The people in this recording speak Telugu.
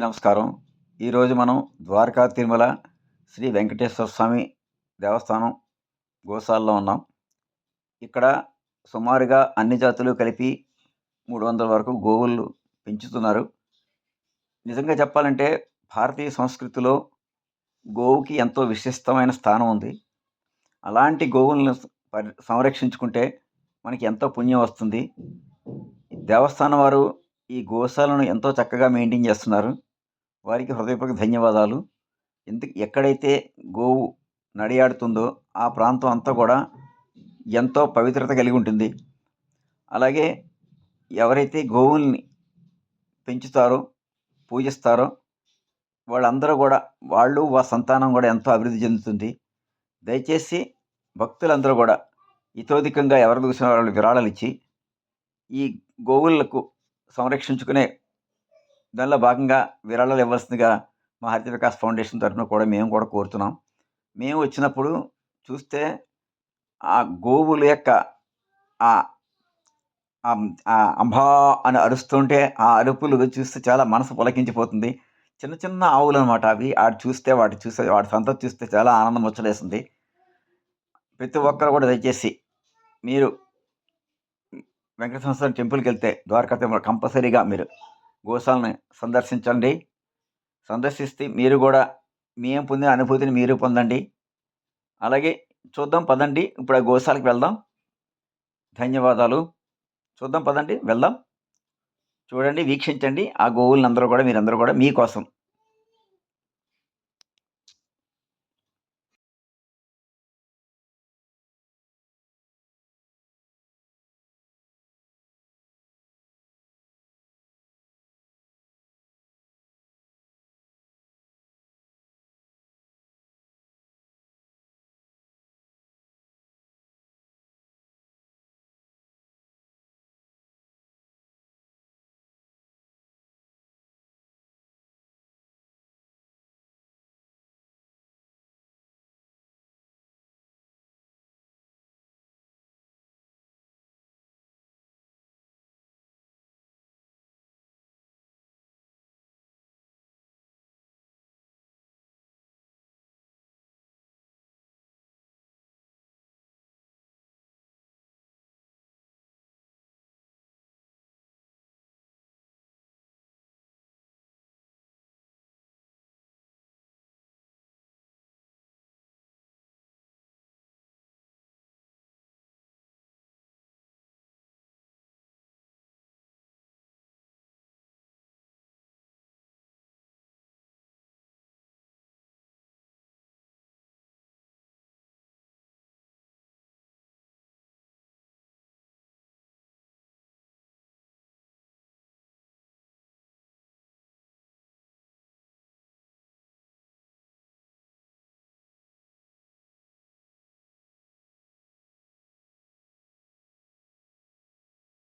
నమస్కారం. ఈరోజు మనం ద్వారకా తిరుమల శ్రీ వెంకటేశ్వర స్వామి దేవస్థానం గోశాలలో ఉన్నాం. ఇక్కడ సుమారుగా అన్ని జాతులు కలిపి మూడు వందల వరకు గోవులు పెంచుతున్నారు. నిజంగా చెప్పాలంటే భారతీయ సంస్కృతిలో గోవుకి ఎంతో విశిష్టమైన స్థానం ఉంది. అలాంటి గోవులను పరి సంరక్షించుకుంటే మనకి ఎంతో పుణ్యం వస్తుంది. దేవస్థానం వారు ఈ గోశాలను ఎంతో చక్కగా మెయింటైన్ చేస్తున్నారు. వారికి హృదయపూర్వక ధన్యవాదాలు. ఎందుకు ఎక్కడైతే గోవు నడియాడుతుందో ఆ ప్రాంతం అంతా కూడా ఎంతో పవిత్రత కలిగి ఉంటుంది. అలాగే ఎవరైతే గోవుల్ని పెంచుతారో పూజిస్తారో వాళ్ళందరూ కూడా వాళ్ళు వా సంతానం కూడా ఎంతో అభివృద్ధి చెందుతుంది. దయచేసి భక్తులందరూ కూడా ఇతోధికంగా ఎవరు చూసిన వాళ్ళు విరాళాలు ఇచ్చి ఈ గోవులకు సంరక్షించుకునే దానిలో భాగంగా విరాళాలు ఇవ్వాల్సిందిగా మా హరిత వికాస్ ఫౌండేషన్ తరఫున కూడా మేము కూడా కోరుతున్నాం. మేము వచ్చినప్పుడు చూస్తే ఆ గోవుల యొక్క ఆ అంబా అని అరుస్తుంటే ఆ అరుపులు చూస్తే చాలా మనసు పులకించిపోతుంది. చిన్న చిన్న ఆవులు అనమాట అవి. వాటి చూస్తే వాటి చూస్తే వాటి సంతతి చూస్తే చాలా ఆనందం వచ్చలేస్తుంది ప్రతి ఒక్కరు కూడా దయచేసి మీరు వెంకటేశ్వర స్వామి టెంపుల్కి వెళ్తే ద్వారకా తిరుమల కంపల్సరీగా మీరు గోశాలని సందర్శించండి. సందర్శిస్తే మీరు కూడా మేము పొందిన అనుభూతిని మీరు పొందండి. అలాగే చూద్దాం పదండి. ఇప్పుడు ఆ గోశాలకు వెళ్దాం. ధన్యవాదాలు. చూద్దాం పదండి. వెళ్దాం. చూడండి వీక్షించండి. ఆ గోవులను అందరూ కూడా మీరందరూ కూడా మీకోసం